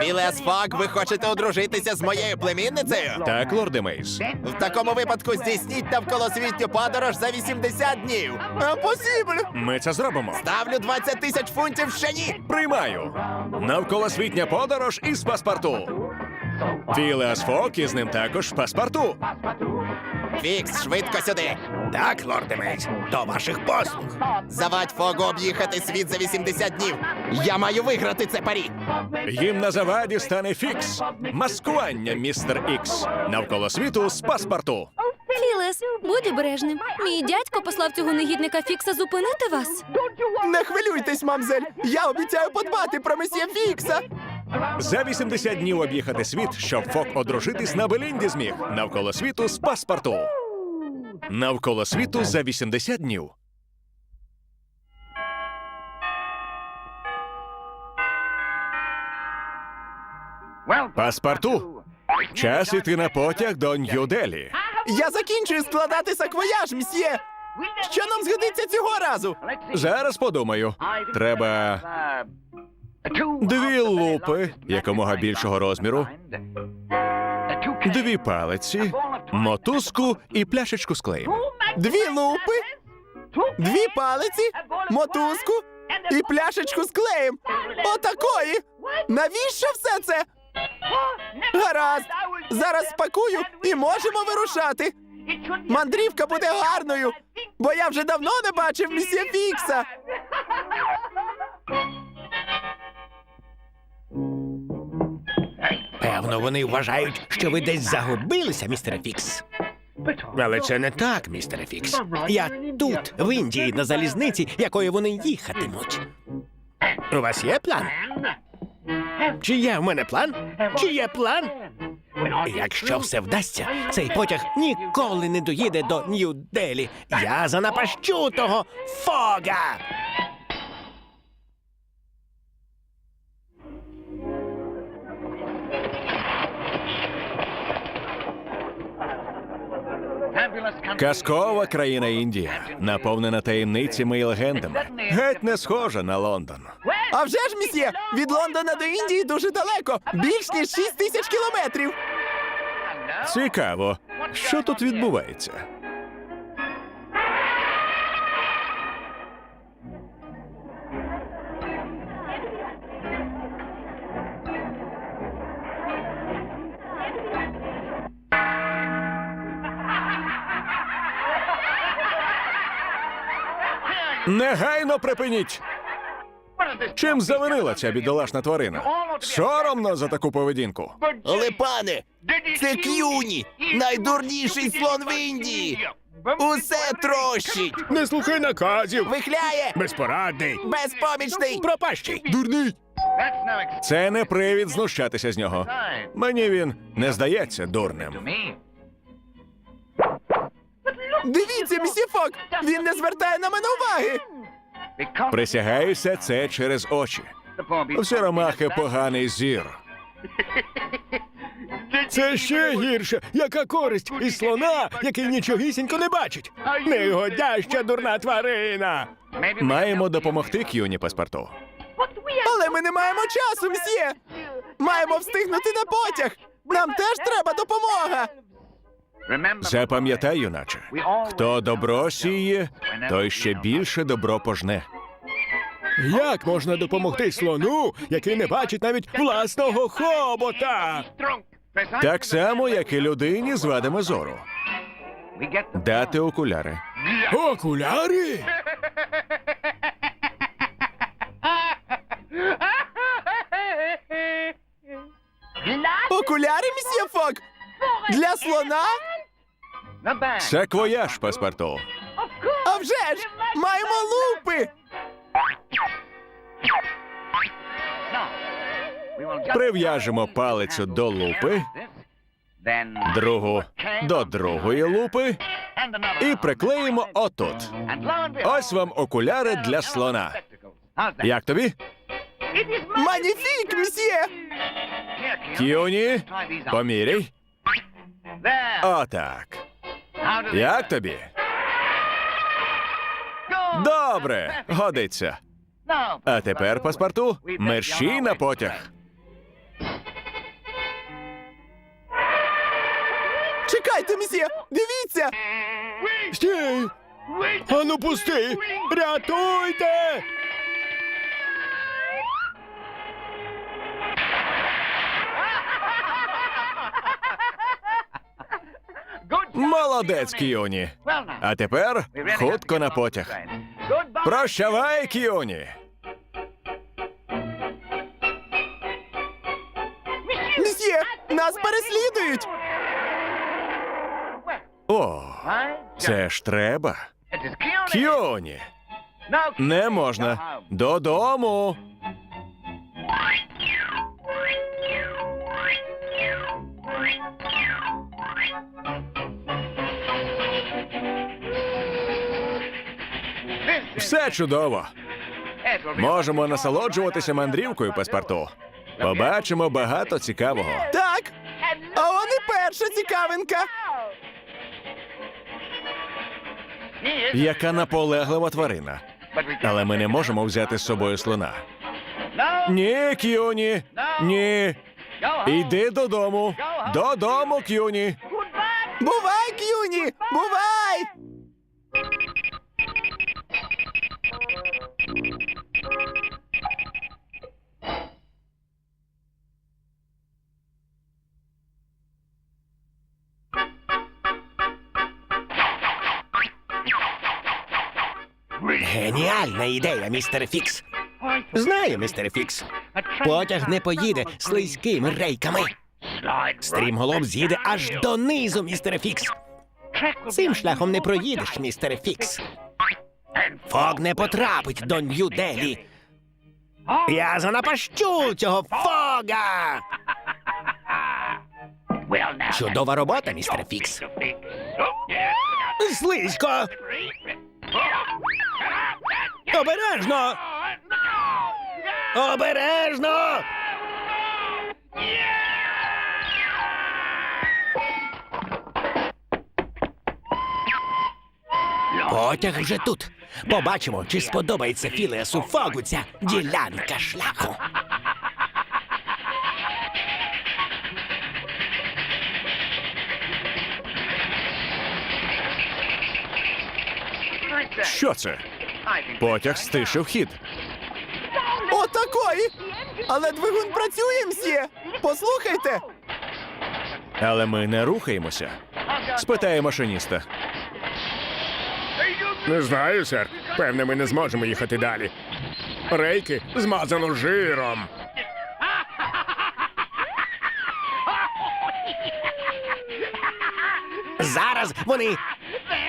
Білес Фок, ви хочете одружитися з моєю племінницею? Так, лорде Мейс. В такому випадку здійсніть навколосвітню подорож за 80 днів. Апосібль! Ми це зробимо. Ставлю 20 тисяч фунтів ще ні! Приймаю. Навколосвітня подорож із паспорту. Філеас Фок із ним також паспорту. Фікс, швидко сюди! Так, лорде Мейс, до ваших послуг. Завадь Фогу об'їхати світ за 80 днів. Я маю виграти це парі. Їм на заваді стане фікс. Маскування, містер Ікс. Навколо світу з паспорту. Філес, будь обережним. Мій дядько послав цього негідника Фікса зупинити вас. Не хвилюйтесь, мамзель. Я обіцяю подбати про месьє Фікса. За 80 днів об'їхати світ, щоб Фок одружитись на Белінді зміг. Навколо світу з паспорту. Навколо світу за 80 днів. Паспорту. Час іти на потяг до Нью-Делі. Я закінчую складати саквояж, мсьє. Що нам згодиться цього разу? Зараз подумаю. Треба дві лупи якомога більшого розміру, дві палиці, мотузку і пляшечку з клеєм. Дві лупи, дві палиці, мотузку і пляшечку з клеєм. Отакої. Навіщо все це? Гаразд. Зараз спакую і можемо вирушати. Мандрівка буде гарною, бо я вже давно не бачив місьє Фікса. Певно, вони вважають, що ви десь загубилися, містере Фікс. Але це не так, містере Фікс. Я тут, в Індії, на залізниці, якою вони їхатимуть. У вас є план? Чи є в мене план? Чи є план? Якщо все вдасться, цей потяг ніколи не доїде до Нью-Делі. Я занапащу того фога. Казкова країна Індія, наповнена таємницями і легендами. Геть не схожа на Лондон. А вже ж, місьє, від Лондона до Індії дуже далеко. Більш ніж 6 тисяч кілометрів. Цікаво, що тут відбувається. Негайно припиніть! Чим завинила ця бідолашна тварина? Соромно за таку поведінку. Але пане, це К'юні, найдурніший слон в Індії. Усе трощить, Не слухай наказів. вихляє, Безпорадний. безпомічний. Пропащий. Дурний! Це не привід знущатися з нього. Мені він не здається дурним. Дивіться, місьє Фок, він не звертає на мене уваги. Присягаюся, це через очі. У сіромахи поганий зір. Це ще гірше. Яка користь із слона, який нічогісінько не бачить. Негодяща дурна тварина. Маємо допомогти К'юні паспорту. Але ми не маємо часу, мсьє. Маємо встигнути на потяг. Нам теж треба допомога. Запам'ятай, юначе, хто добро сіє, той ще більше добро пожне. Як можна допомогти слону, який не бачить навіть власного хобота? Так само, як і людині з вадами зору. Дати окуляри. Окуляри? Окуляри, місьє Фок? Для слона? Саквояж паспорту. А вже ж! Маємо лупи! Прив'яжемо палицю до лупи, другу до другої лупи і приклеїмо отут. Ось вам окуляри для слона. Як тобі? Маніфік, мсьє! К'юні, поміряй. Отак. Як тобі? Добре, годиться. А тепер паспорту мерщій на потяг. Чекайте, місьє! Дивіться! Стій! Ану пусти! Рятуйте! Молодець, Кіоні. А тепер хутко на потяг. Прощавай, Кіоні. Мсьє! Нас переслідують! О, це ж треба. Кіоні. Не можна. Додому. Все чудово. Можемо насолоджуватися мандрівкою паспорту. Побачимо багато цікавого. Так! А он і перша цікавинка! Яка наполеглива тварина. Але ми не можемо взяти з собою слона. Ні, Кіоні. Ні. Іди додому. Додому, Кіоні. Бувай, К'юні! Бувай! Геніальна ідея, містер Фікс. Знаю, містер Фікс. Потяг не поїде слизькими рейками. Стрімголов з'їде аж донизу, містер Фікс. Цим шляхом не проїдеш, містер Фікс. Фог не потрапить до Нью-Делі. Я занапащу цього фога. Чудова робота, містер Фікс. Слизько. Обережно! Обережно! Потяг вже тут. Побачимо, чи сподобається Філеасу Фогуця ділянка шляху. Що це? Потяг стишив хід. Отакої! Але двигун працює, мсьє! Послухайте! Але ми не рухаємося. Спитає машиніста. Не знаю, сер. Певне, ми не зможемо їхати далі. Рейки змазано жиром. Зараз вони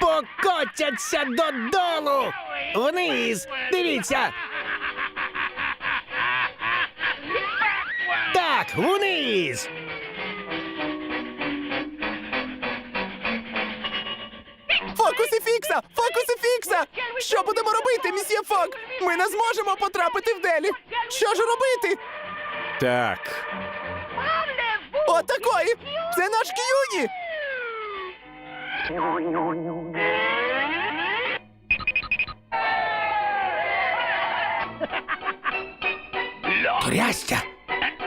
покотяться додолу. Вниз. Дивіться. Так, вниз. Фокуси фікса! Фокуси фікса! Що будемо робити, мсьє Фок? Ми не зможемо потрапити в Делі! Що ж робити? Так. Отакої! Це наш К'юні! Трястя.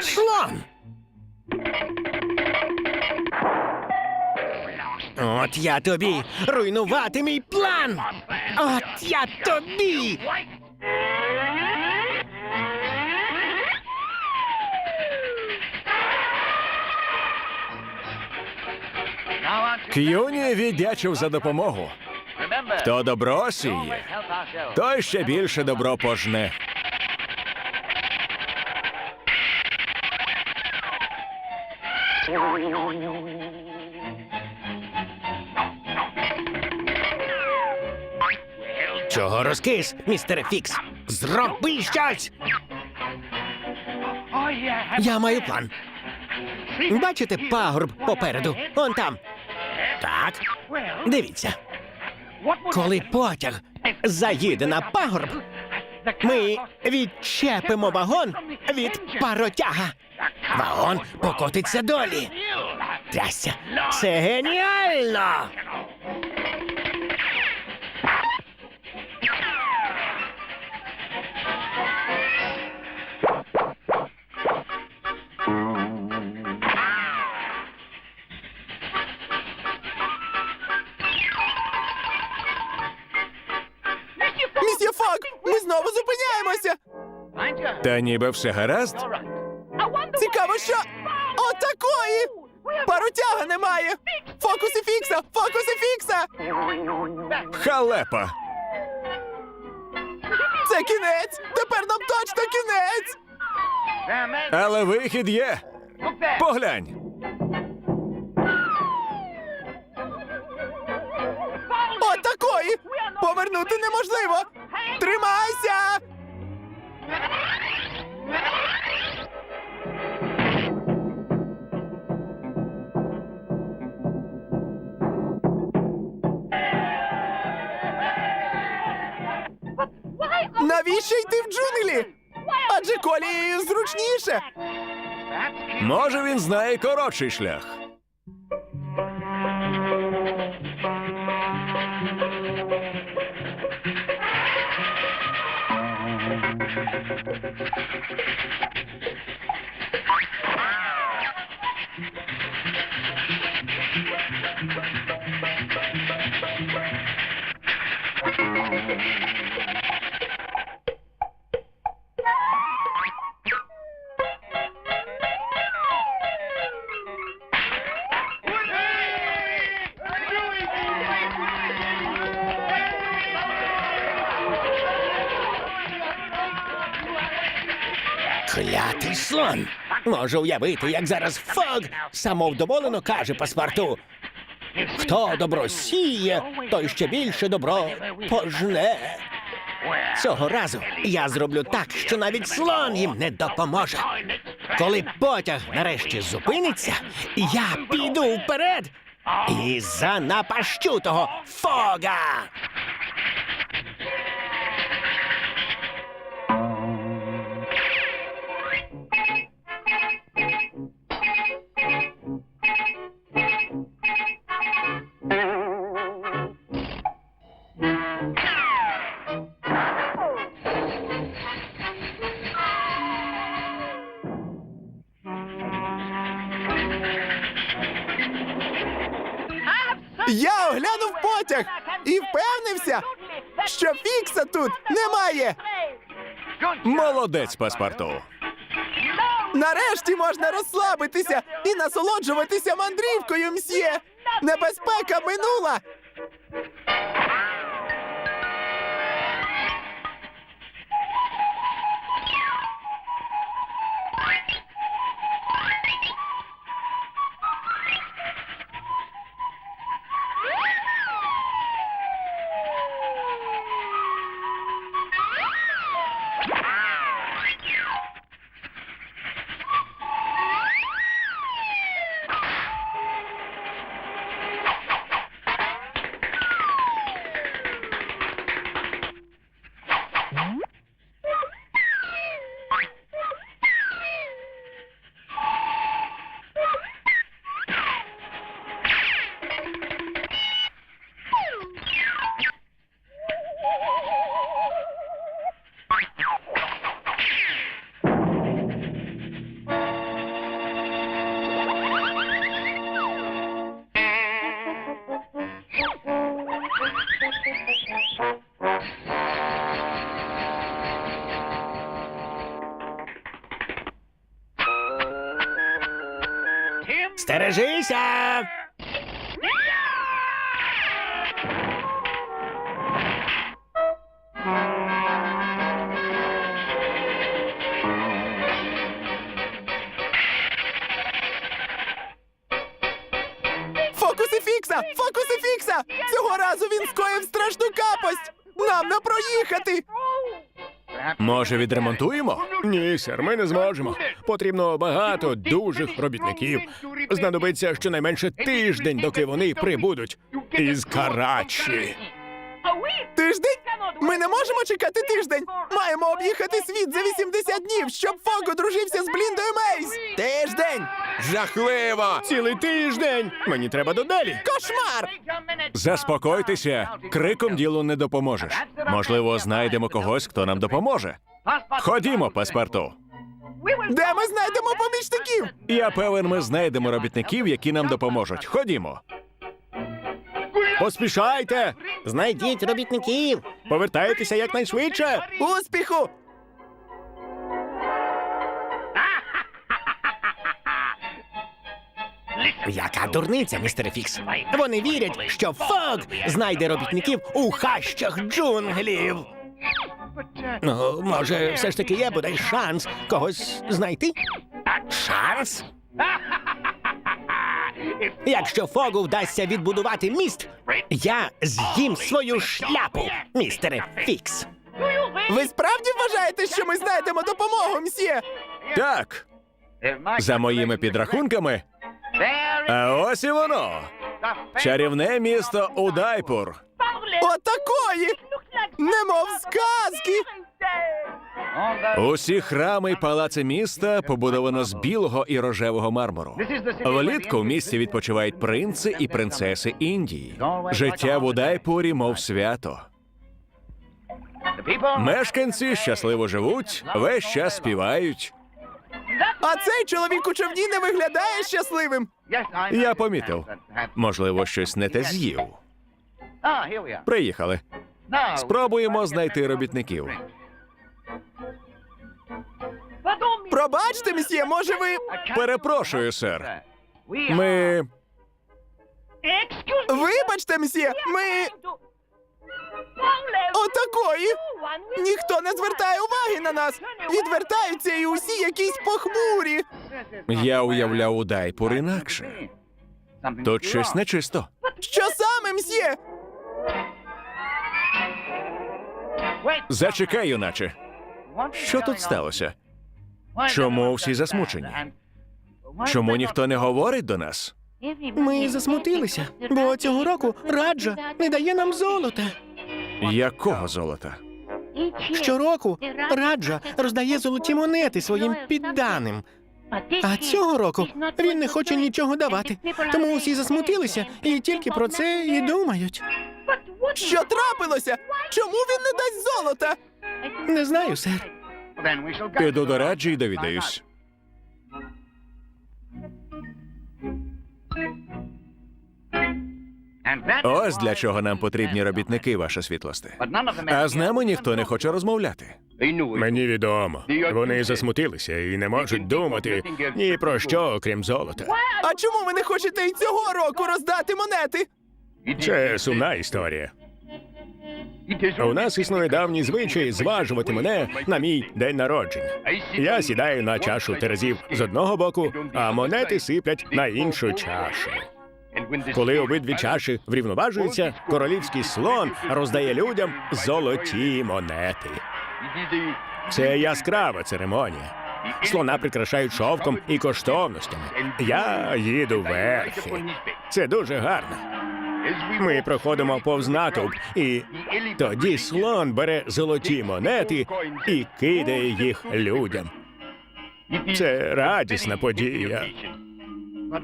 Слон. От я тобі руйнувати мій план. От я тобі. К'юні віддячив за допомогу. Хто добро сіє, той ще більше добро пожне. Чого розкис, містере Фікс? Зроби щось! Я маю план. Бачите пагорб попереду? Он там. Так. Дивіться. Коли потяг заїде на пагорб, ми відчепимо вагон від паротяга. Вагон покотиться долі. Трясся. Це геніально! Та ніби все гаразд. Цікаво, що отакої! Паротяга немає! Фокуси фікса! Фокуси фікса! Халепа. Це кінець! Тепер нам точно кінець! Але вихід є. Поглянь. Отакої! Повернути неможливо! Тримайся! Навіщо йти в джунглі? Адже колі зручніше. Може, він знає коротший шлях. Клятий сон. Можу уявити, як зараз Фог самовдоволено каже паспорту. Хто добро сіє, той ще більше добро пожне. Цього разу я зроблю так, що навіть слон їм не допоможе. Коли потяг нарешті зупиниться, я піду вперед і занапащу того фога. Молодець, паспорту. Нарешті можна розслабитися і насолоджуватися мандрівкою, мсьє. Небезпека минула. Стережися! Фокуси фікса! Фокуси фікса! Цього разу він скоїв страшну капость! Нам не проїхати! Може, відремонтуємо? Ні, сер, ми не зможемо. Потрібно багато дужих робітників. Знадобиться щонайменше тиждень, доки вони прибудуть із Карачі. Тиждень? Ми не можемо чекати тиждень! Маємо об'їхати світ за 80 днів, щоб Фок одружився з Бліндою Мейс! Тиждень! Жахливо! Цілий тиждень! Мені треба додалі. Кошмар! Заспокойтеся, криком ділу не допоможеш. Можливо, знайдемо когось, хто нам допоможе. Ходімо, паспорту. Де ми знайдемо помічників? Я певен, ми знайдемо робітників, які нам допоможуть. Ходімо. Поспішайте! Знайдіть робітників! Повертайтеся якнайшвидше! Успіху! Яка дурниця, містер Фікс. Вони вірять, що Фог знайде робітників у хащах джунглів. Ну, може, все ж таки є бодай шанс когось знайти? Шанс? Якщо Фогу вдасться відбудувати міст, я з'їм свою шляпу, містере Фікс. Ви справді вважаєте, що ми знайдемо допомогу, мсьє? Так, за моїми підрахунками. А ось і воно. Чарівне місто Удайпур. Отакої! Немов сказки! Усі храми й палаци міста побудовано з білого і рожевого мармуру. Влітку в місті відпочивають принци і принцеси Індії. Життя в Удайпурі, мов свято. Мешканці щасливо живуть, весь час співають. А цей чоловік у човні не виглядає щасливим. Я помітив. Можливо, щось не те з'їв. Приїхали. Спробуємо знайти робітників. Пробачте, мсьє, може ви. Перепрошую, сер. Ми Вибачте, мсьє, ми. Отакої! Ніхто не звертає уваги на нас. Відвертаються і усі якісь похмурі. я уявляв Удайпур інакше. Тут щось нечисто. Що саме, мсьє? Зачекай, юначе. Що тут сталося? Чому всі засмучені? Чому ніхто не говорить до нас? Ми засмутилися, бо цього року раджа не дає нам золота. Якого золота? Щороку раджа роздає золоті монети своїм підданим. А цього року він не хоче нічого давати. Тому усі засмутилися і тільки про це і думають. Що трапилося? Чому він не дасть золота? Не знаю, сер. Піду до раджі і довідаюсь. Ось для чого нам потрібні робітники, ваша світлосте. А з нами ніхто не хоче розмовляти. Мені відомо. Вони засмутилися і не можуть думати ні про що, окрім золота. А чому ви не хочете і цього року роздати монети? Це сумна історія. У нас існує давній звичай зважувати мене на мій день народження. Я сідаю на чашу терезів з одного боку, а монети сиплять на іншу чашу. Коли обидві чаші врівноважуються, королівський слон роздає людям золоті монети. Це яскрава церемонія. Слона прикрашають шовком і коштовностями. Я їду верхи. Це дуже гарно. Ми проходимо повз натовп, і тоді слон бере золоті монети і кидає їх людям. Це радісна подія.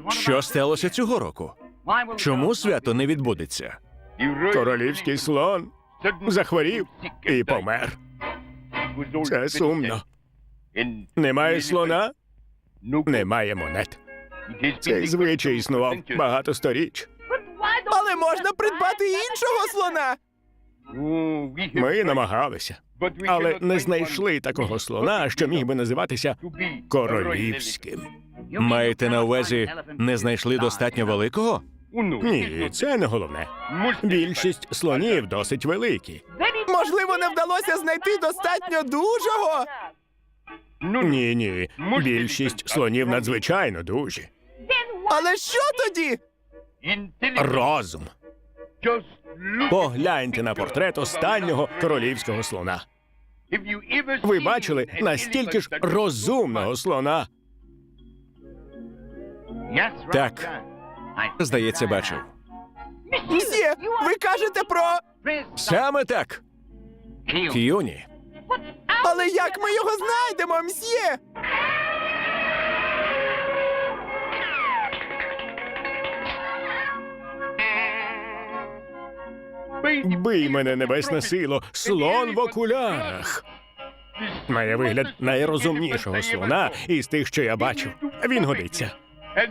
Що сталося цього року? Чому свято не відбудеться? Королівський слон захворів і помер. Це сумно. Немає слона, немає монет. Цей звичай існував багато сторіч. Але можна придбати іншого слона. Ми намагалися, але не знайшли такого слона, що міг би називатися королівським. Маєте на увазі, не знайшли достатньо великого? Ні, це не головне. Більшість слонів досить великі. Можливо, не вдалося знайти достатньо дужого. Ні, ні. Більшість слонів надзвичайно дужі. Але що тоді? Розум. Погляньте на портрет останнього королівського слона. Ви бачили настільки ж розумного слона. Так. Здається, бачив. Мсьє, ви кажете про. Саме так. К'юні. Але як ми його знайдемо, мсьє? Бий мене, небесна сило, слон в окулярах. Має вигляд найрозумнішого слона із тих, що я бачив. Він годиться.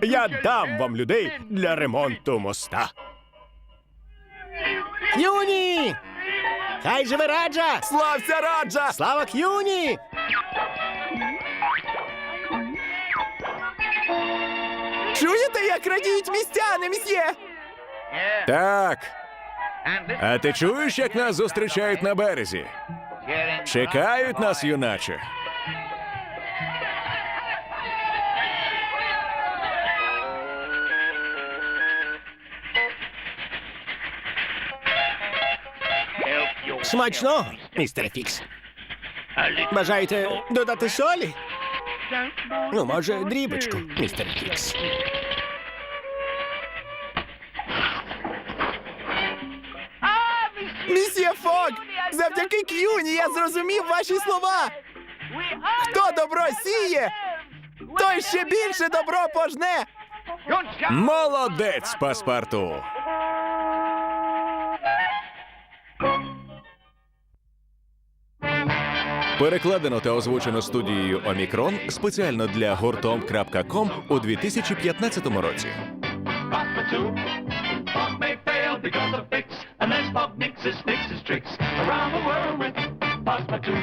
Я дам вам людей для ремонту моста. К'юні! Хай живе раджа! Слався раджа! Слава К'юні! Чуєте, як радіють містяни, мсьє! Так. А ти чуєш, як нас зустрічають на березі? Чекають нас, юначе. Смачного, містере Фікс. Бажаєте додати солі? Ну, може, дрібочку, містер Фікс. Місьє Фок! Завдяки К'юні я зрозумів ваші слова! Хто добро сіє, той ще більше добро пожне! Молодець, паспарту. Перекладено та озвучено студією Омікрон спеціально для гуртом.ком у 2015 році. Papa two. Pop may fail because of fix, and then Pop mixes, fixes tricks around the world with Papa two.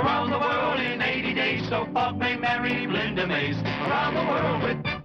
Around the world in 80 days, so Pop may marry Linda Mays. Around the world with